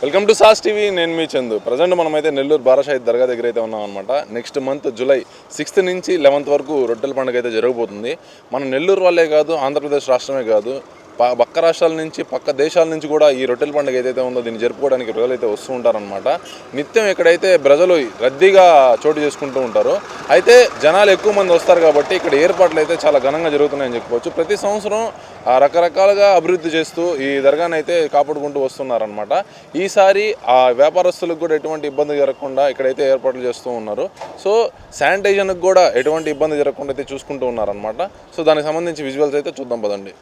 Welcome to sauce TV నేను మీ Chandu. Present మనమైతే నెల్లూరు బారాషాహి దర్గా దగ్గర అయితే ఉన్నాం అనమాట నెక్స్ట్ మంత్ జూలై సిక్స్త్ నుంచి లెవెంత్ వరకు రొట్టెల పండుగ అయితే జరగబోతుంది. మన నెల్లూరు వాళ్ళే కాదు ఆంధ్రప్రదేశ్ రాష్ట్రమే కాదు పక్క రాష్ట్రాల నుంచి పక్క దేశాల నుంచి కూడా ఈ రొట్టెల పండుగ ఏదైతే ఉందో దీన్ని జరుపుకోవడానికి ప్రజలు అయితే వస్తూ ఉంటారనమాట నిత్యం ఇక్కడైతే ప్రజలు రద్దీగా చోటు చేసుకుంటూ ఉంటారు. అయితే జనాలు ఎక్కువ మంది వస్తారు కాబట్టి ఇక్కడ ఏర్పాట్లు అయితే చాలా ఘనంగా జరుగుతున్నాయని చెప్పుకోవచ్చు. ప్రతి సంవత్సరం ఆ, రకరకాలుగా అభివృద్ధి చేస్తూ ఈ దర్గానైతే అయితే కాపాడుకుంటూ వస్తున్నారనమాట ఈసారి ఆ వ్యాపారస్తులకు కూడా ఎటువంటి ఇబ్బంది జరగకుండా ఇక్కడైతే ఏర్పాట్లు చేస్తూ ఉన్నారు. సో శానిటైజర్కి కూడా ఎటువంటి ఇబ్బంది జరగకుండా అయితే చూసుకుంటూ ఉన్నారనమాట సో దానికి సంబంధించి విజువల్స్ అయితే చూద్దాం పదండి.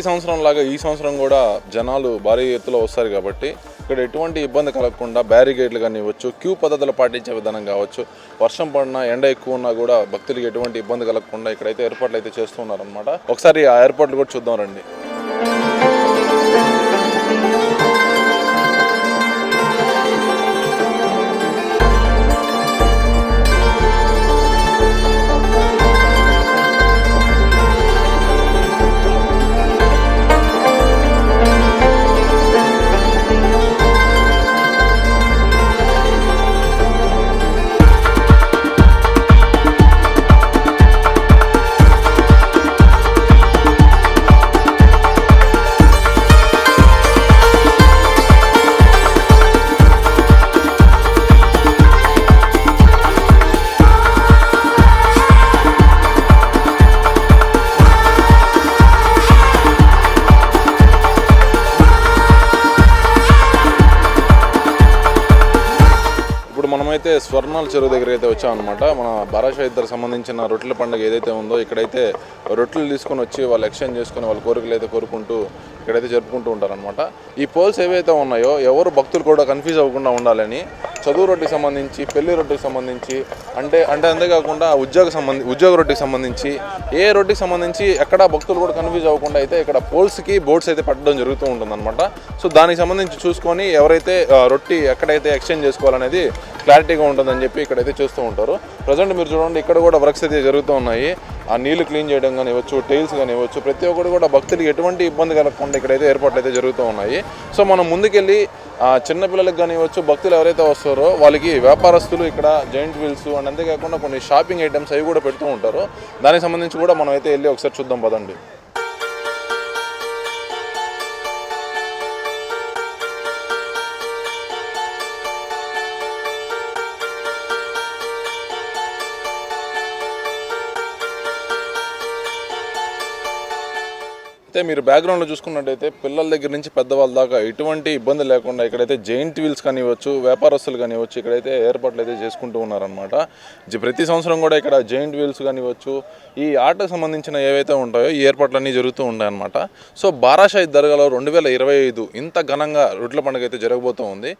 ప్రతి సంవత్సరం లాగా ఈ సంవత్సరం కూడా జనాలు భారీ ఎత్తులో వస్తారు కాబట్టి ఇక్కడ ఎటువంటి ఇబ్బంది కలగకుండా బ్యారికేడ్లు కానీ ఇవ్వచ్చు క్యూ పద్ధతులు పాటించే విధానం కావచ్చు. వర్షం పడినా ఎండ ఎక్కువ ఉన్నా కూడా భక్తులకి ఎటువంటి ఇబ్బంది కలగకుండా ఇక్కడైతే ఏర్పాట్లు అయితే చేస్తున్నారనమాట ఒకసారి ఆ ఏర్పాట్లు కూడా చూద్దాం రండి. స్వర్ణాల చెరువు దగ్గర అయితే వచ్చామన్నమాట. మన బారాషా ఇద్దరు సంబంధించిన రొట్టెల పండుగ ఏదైతే ఉందో ఇక్కడైతే రొట్టెలు తీసుకొని వచ్చి వాళ్ళు ఎక్స్చేంజ్ చేసుకొని వాళ్ళ కోరికలు అయితే కోరుకుంటూ ఇక్కడైతే జరుపుకుంటూ ఉంటారనమాట ఈ పోల్స్ ఏవైతే ఉన్నాయో ఎవరు భక్తులు కూడా కన్ఫ్యూజ్ అవ్వకుండా ఉండాలని చదువు రొట్టెకి సంబంధించి పెళ్ళి రొట్టెకి సంబంధించి అంటే అంటే అంతేకాకుండా ఉద్యోగ సంబంధి ఉద్యోగ రొట్టెకి సంబంధించి ఏ రొట్టెకి సంబంధించి ఎక్కడ భక్తులు కూడా కన్ఫ్యూజ్ అవ్వకుండా అయితే ఇక్కడ పోల్స్కి బోర్డ్స్ అయితే పట్టడం జరుగుతూ ఉంటుందన్నమాట. సో దానికి సంబంధించి చూసుకొని ఎవరైతే రొట్టి ఎక్కడైతే ఎక్స్చేంజ్ చేసుకోవాలనేది క్లారిటీగా ఉంటుందని చెప్పి ఇక్కడైతే చూస్తూ ఉంటారు. ప్రజెంట్ మీరు చూడండి ఇక్కడ కూడా వర్క్స్ అయితే జరుగుతూ ఉన్నాయి. ఆ నీళ్ళు క్లీన్ చేయడం కానివ్వచ్చు టైల్స్ కానివ్వచ్చు ప్రతి ఒక్కరు కూడా భక్తులకి ఎటువంటి ఇబ్బంది కలగకుండా ఇక్కడైతే ఏర్పాట్లు అయితే జరుగుతూ ఉన్నాయి. సో మనం ముందుకెళ్ళి చిన్నపిల్లలకు కానీ భక్తులు ఎవరైతే వస్తారో వాళ్ళకి వ్యాపారస్తులు ఇక్కడ జాయింట్ వీల్స్ అండ్ అంతేకాకుండా కొన్ని షాపింగ్ ఐటమ్స్ అవి కూడా పెడుతూ ఉంటారు. దానికి సంబంధించి కూడా మనం అయితే వెళ్ళి ఒకసారి చూద్దాం పదండి. అయితే మీరు బ్యాక్గ్రౌండ్లో చూసుకున్నట్టయితే పిల్లల దగ్గర నుంచి పెద్దవాళ్ళ దాకా ఎటువంటి ఇబ్బంది లేకుండా ఇక్కడైతే జైంట్ వీల్స్ కానివ్వచ్చు వ్యాపారస్తులు కానివ్వచ్చు ఇక్కడైతే ఏర్పాట్లు అయితే చేసుకుంటూ ఉన్నారనమాట ప్రతి సంవత్సరం కూడా ఇక్కడ జైంట్ వీల్స్ కానివ్వచ్చు ఈ ఆటకు సంబంధించిన ఏవైతే ఉంటాయో ఈ ఏర్పాట్లన్నీ జరుగుతూ ఉంటాయన్నమాట. సో బారాషాయి దర్గాలో రెండు వేల ఇరవై ఐదు ఇంత ఘనంగా రొట్ల పండుగ అయితే జరగబోతూ ఉంది.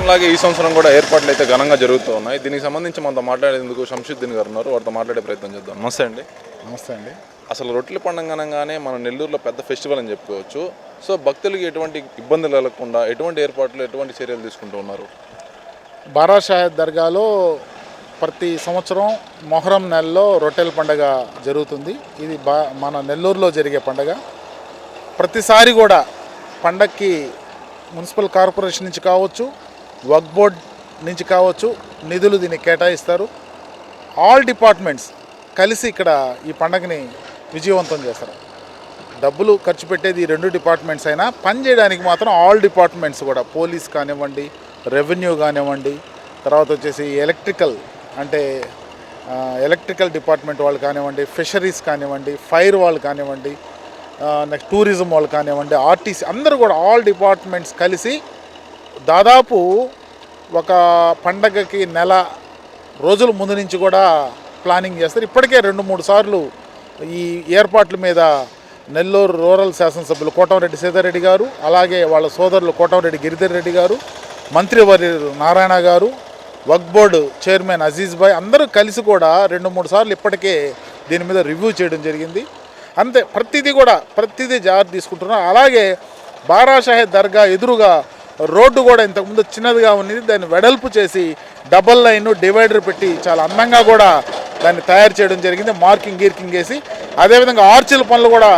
సంవత్సరంలాగే ఈ సంవత్సరం కూడా ఏర్పాట్లు అయితే ఘనంగా జరుగుతూ ఉన్నాయి. దీనికి సంబంధించి మనతో మాట్లాడేందుకు శంషుద్దీన్ గారు ఉన్నారు. వారితో మాట్లాడే ప్రయత్నం చేద్దాం. నమస్తే అండి. నమస్తే అండి. అసలు రొట్టెల పండుగ అనగానే మన నెల్లూరులో పెద్ద ఫెస్టివల్ అని చెప్పుకోవచ్చు. సో భక్తులకి ఎటువంటి ఇబ్బందులు కలగకుండా ఎటువంటి ఏర్పాట్లు ఎటువంటి చర్యలు తీసుకుంటూ ఉన్నారు? బారా షాహెద్ దర్గాలో ప్రతి సంవత్సరం మొహరం నెలలో రొట్టెల పండగ జరుగుతుంది. ఇది బా మన నెల్లూరులో జరిగే పండగ. ప్రతిసారి కూడా పండక్కి మున్సిపల్ కార్పొరేషన్ నుంచి కావచ్చు వర్క్ బోర్డ్ నుంచి కావచ్చు నిధులు దీన్ని కేటాయిస్తారు. ఆల్ డిపార్ట్మెంట్స్ కలిసి ఇక్కడ ఈ పండగని విజయవంతం చేస్తారు. డబ్బులు ఖర్చు పెట్టేది ఈ రెండు డిపార్ట్మెంట్స్ అయినా పని చేయడానికి మాత్రం ఆల్ డిపార్ట్మెంట్స్ కూడా. పోలీస్ కానివ్వండి రెవెన్యూ కానివ్వండి తర్వాత వచ్చేసి ఎలక్ట్రికల్ అంటే ఎలక్ట్రికల్ డిపార్ట్మెంట్ వాళ్ళు కానివ్వండి ఫిషరీస్ కానివ్వండి ఫైర్ వాళ్ళు కానివ్వండి నెక్స్ట్ టూరిజం వాళ్ళు కానివ్వండి ఆర్టీసీ అందరూ కూడా ఆల్ డిపార్ట్మెంట్స్ కలిసి దాదాపు ఒక పండగకి నెల రోజుల ముందు నుంచి కూడా ప్లానింగ్ చేస్తారు. ఇప్పటికే రెండు మూడు సార్లు ఈ ఏర్పాట్ల మీద నెల్లూరు రూరల్ శాసనసభ్యులు కోటంరెడ్డి సీతారెడ్డి గారు అలాగే వాళ్ళ సోదరులు కోటంరెడ్డి గిరిధర్ రెడ్డి గారు మంత్రివర్యులు నారాయణ గారు వక్ బోర్డు చైర్మన్ అజీజ్ భాయ్ అందరూ కలిసి కూడా రెండు మూడు సార్లు ఇప్పటికే దీని మీద రివ్యూ చేయడం జరిగింది. అంతే ప్రతిదీ కూడా ప్రతిదీ జాగ్రత్త తీసుకుంటున్నారు. అలాగే బారాషాహెద్ దర్గా ఎదురుగా రోడ్డు కూడా ఇంతకుముందు చిన్నదిగా ఉన్నది. దాన్ని వెడల్పు చేసి డబల్ లైన్ డివైడర్ పెట్టి చాలా అందంగా కూడా దాన్ని తయారు చేయడం జరిగింది. మార్కింగ్ గీర్కింగ్ వేసి అదేవిధంగా ఆర్చిల పనులు కూడా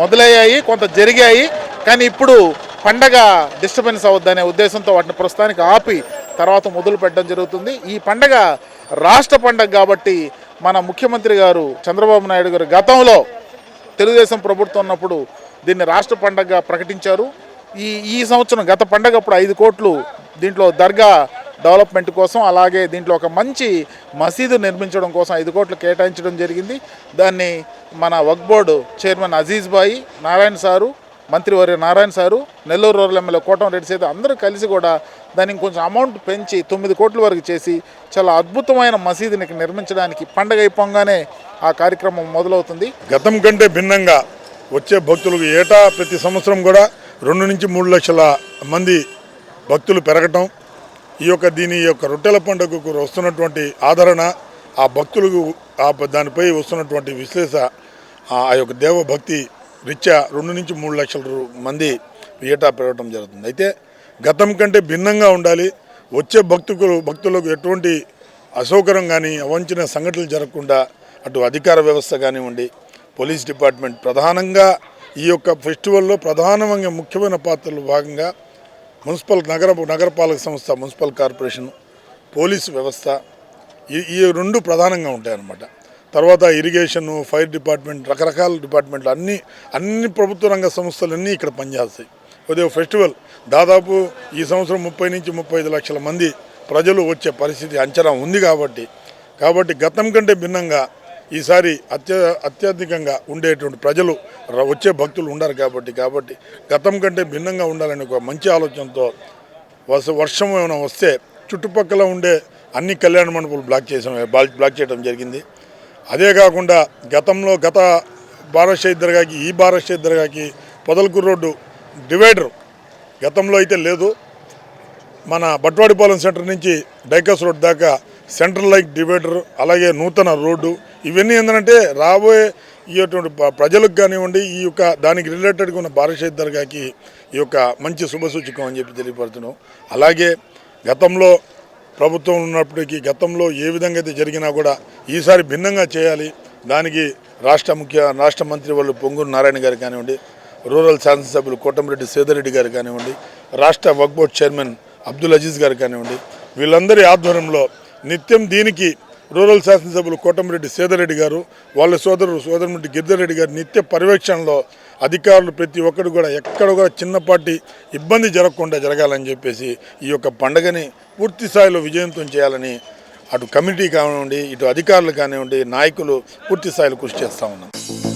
మొదలయ్యాయి కొంత జరిగాయి. కానీ ఇప్పుడు పండగ డిస్టర్బెన్స్ అవద్దనే ఉద్దేశంతో వాటిని ప్రస్తుతానికి ఆపి తర్వాత మొదలు పెట్టడం జరుగుతుంది. ఈ పండగ రాష్ట్ర పండగ కాబట్టి మన ముఖ్యమంత్రి గారు చంద్రబాబు నాయుడు గారు గతంలో తెలుగుదేశం ప్రభుత్వం ఉన్నప్పుడు దీన్ని రాష్ట్ర పండగగా ప్రకటించారు. ఈ ఈ సంవత్సరం గత పండగప్పుడు ఐదు కోట్లు దీంట్లో దర్గా డెవలప్మెంట్ కోసం అలాగే దీంట్లో ఒక మంచి మసీదు నిర్మించడం కోసం ఐదు కోట్లు కేటాయించడం జరిగింది. దాన్ని మన Waqf board chairman Aziz Bhai Narayana sir మంత్రివర్య Narayana sir Nellore rural MLA Kotamreddy సైతం అందరూ కలిసి కూడా దానికి కొంచెం అమౌంట్ పెంచి తొమ్మిది కోట్ల వరకు చేసి చాలా అద్భుతమైన మసీదుని నిర్మించడానికి పండగ అయిపోగానే ఆ కార్యక్రమం మొదలవుతుంది. గతం కంటే భిన్నంగా వచ్చే భక్తులకు ఏటా ప్రతి సంవత్సరం కూడా రెండు నుంచి మూడు లక్షల మంది భక్తులు పెరగటం ఈ యొక్క దీని యొక్క రొట్టెల పండుగకు వస్తున్నటువంటి ఆదరణ ఆ భక్తులకు ఆ దానిపై వస్తున్నటువంటి విశ్లేష ఆ యొక్క దేవభక్తి రీత్యా రెండు నుంచి మూడు లక్షల మంది ఏటా పెరగటం జరుగుతుంది. అయితే గతం కంటే భిన్నంగా ఉండాలి. వచ్చే భక్తులు భక్తులకు ఎటువంటి అసౌకర్యం కానీ అవంచిన సంఘటనలు జరగకుండా అటు అధికార వ్యవస్థ కానివ్వండి పోలీస్ డిపార్ట్మెంట్ ప్రధానంగా ఈ యొక్క ఫెస్టివల్లో ప్రధానంగా ముఖ్యమైన పాత్రలో భాగంగా మున్సిపల్ నగర నగరపాలక సంస్థ మున్సిపల్ కార్పొరేషన్ పోలీసు వ్యవస్థ ఈ ఈ రెండు ప్రధానంగా ఉంటాయన్నమాట. తర్వాత ఇరిగేషను ఫైర్ డిపార్ట్మెంట్ రకరకాల డిపార్ట్మెంట్లు అన్ని అన్ని ప్రభుత్వ రంగ సంస్థలన్నీ ఇక్కడ పనిచేస్తాయి. అదే ఫెస్టివల్ దాదాపు ఈ సంవత్సరం ముప్పై నుంచి ముప్పై ఐదు లక్షల మంది ప్రజలు వచ్చే పరిస్థితి అంచనా ఉంది కాబట్టి కాబట్టి గతం కంటే భిన్నంగా ఈసారి అత్య అత్యధికంగా ఉండేటువంటి ప్రజలు వచ్చే భక్తులు ఉండరు కాబట్టి కాబట్టి గతం కంటే భిన్నంగా ఉండాలని ఒక మంచి ఆలోచనతో వర్ష వర్షం ఏమైనా వస్తే చుట్టుపక్కల ఉండే అన్ని కళ్యాణ మండపాలు బ్లాక్ చేసాం బ్లాక్ చేయడం జరిగింది. అదే కాకుండా గతంలో గత భారత్ దర్గాకి ఈ భారత్ దర్గాకి పొదలకూరు రోడ్డు డివైడర్ గతంలో అయితే లేదు. మన బట్వాడిపాలెం సెంటర్ నుంచి డైకస్ రోడ్ దాకా సెంట్రల్ లైక్ డివైడర్ అలాగే నూతన రోడ్డు ఇవన్నీ ఏంటంటే రాబోయే ఈ యొక్క ప్రజలకు కానివ్వండి ఈ యొక్క దానికి రిలేటెడ్గా ఉన్న భారత దర్గాకి ఈ యొక్క మంచి శుభసూచకం అని చెప్పి తెలియపడుతున్నాం. అలాగే గతంలో ప్రభుత్వం ఉన్నప్పటికీ గతంలో ఏ విధంగా అయితే జరిగినా కూడా ఈసారి భిన్నంగా చేయాలి. దానికి రాష్ట్ర ముఖ్య రాష్ట్ర మంత్రి వాళ్ళు పొంగూరు నారాయణ గారు కానివ్వండి రూరల్ శాసనసభ్యులు కోటంరెడ్డి సేదరెడ్డి గారు కానివ్వండి రాష్ట్ర వక్ బోర్డ్ చైర్మన్ అబ్దుల్ అజీజ్ గారు కానివ్వండి వీళ్ళందరి ఆధ్వర్యంలో నిత్యం దీనికి రూరల్ శాసనసభ్యులు కోటమిరెడ్డి సేదరెడ్డి గారు వాళ్ళ సోదరుడు సోదరుడి గిరిధర్ రెడ్డి గారు నిత్య పర్యవేక్షణలో అధికారులు ప్రతి ఒక్కరు కూడా ఎక్కడ కూడా చిన్నపాటి ఇబ్బంది జరగకుండా జరగాలని చెప్పేసి ఈ యొక్క పండగని పూర్తి స్థాయిలో విజయంతం చేయాలని అటు కమిటీ కానివ్వండి ఇటు అధికారులు కానివ్వండి నాయకులు పూర్తి స్థాయిలో కృషి చేస్తూ ఉన్నాం.